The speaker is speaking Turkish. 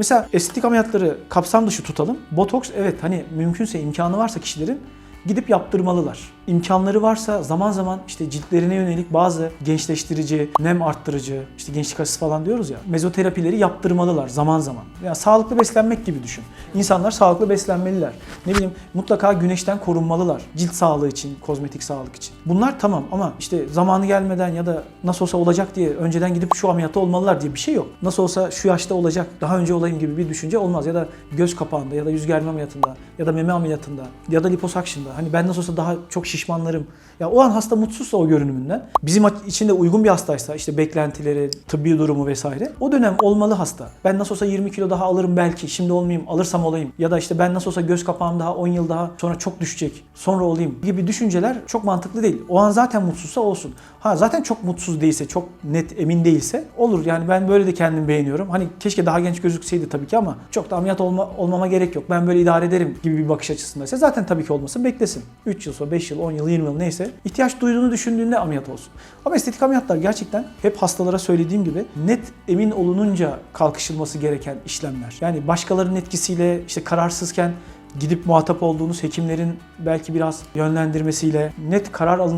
Mesela estetik ameliyatları kapsam dışı tutalım. Botoks evet hani mümkünse imkanı varsa kişilerin gidip yaptırmalılar. İmkanları varsa zaman zaman işte ciltlerine yönelik bazı gençleştirici, nem arttırıcı, işte gençlik aşısı falan diyoruz ya, mezoterapileri yaptırmalılar zaman zaman. Yani sağlıklı beslenmek gibi düşün. İnsanlar sağlıklı beslenmeliler. Ne bileyim mutlaka güneşten korunmalılar. Cilt sağlığı için, kozmetik sağlık için. Bunlar tamam ama işte zamanı gelmeden ya da nasıl olsa olacak diye önceden gidip şu ameliyatta olmalılar diye bir şey yok. Nasıl olsa şu yaşta olacak, daha önce olayım gibi bir düşünce olmaz. Ya da göz kapağında ya da yüz germe ameliyatında ya da meme ameliyatında ya da liposuction'da. Hani ben nasıl olsa daha çok şişmanlarım. Ya o an hasta mutsuzsa o görünümünden, bizim için de uygun bir hastaysa işte beklentileri, tıbbi durumu vesaire. O dönem olmalı hasta. Ben nasıl olsa 20 kilo daha alırım belki. Şimdi olmayayım, alırsam olayım. Ya da işte ben nasıl olsa göz kapağım daha 10 yıl daha sonra çok düşecek. Sonra olayım gibi düşünceler çok mantıklı değil. O an zaten mutsuzsa olsun. Ha zaten çok mutsuz değilse, çok net emin değilse olur. Yani ben böyle de kendimi beğeniyorum. Hani keşke daha genç gözükseydi tabii ki ama çok da ameliyat olma, olmama gerek yok. Ben böyle idare ederim gibi bir bakış açısındaysa zaten tabii ki olmasın beklesin. 3 yıl sonra, 5 yıl, 10 yıl, 20 yıl neyse ihtiyaç duyduğunu düşündüğünde ameliyat olsun. Ama estetik ameliyatlar gerçekten hep hastalara söylediğim gibi net emin olununca kalkışılması gereken işlemler. Yani başkalarının etkisiyle işte kararsızken gidip muhatap olduğunuz hekimlerin belki biraz yönlendirmesiyle net karar alınacak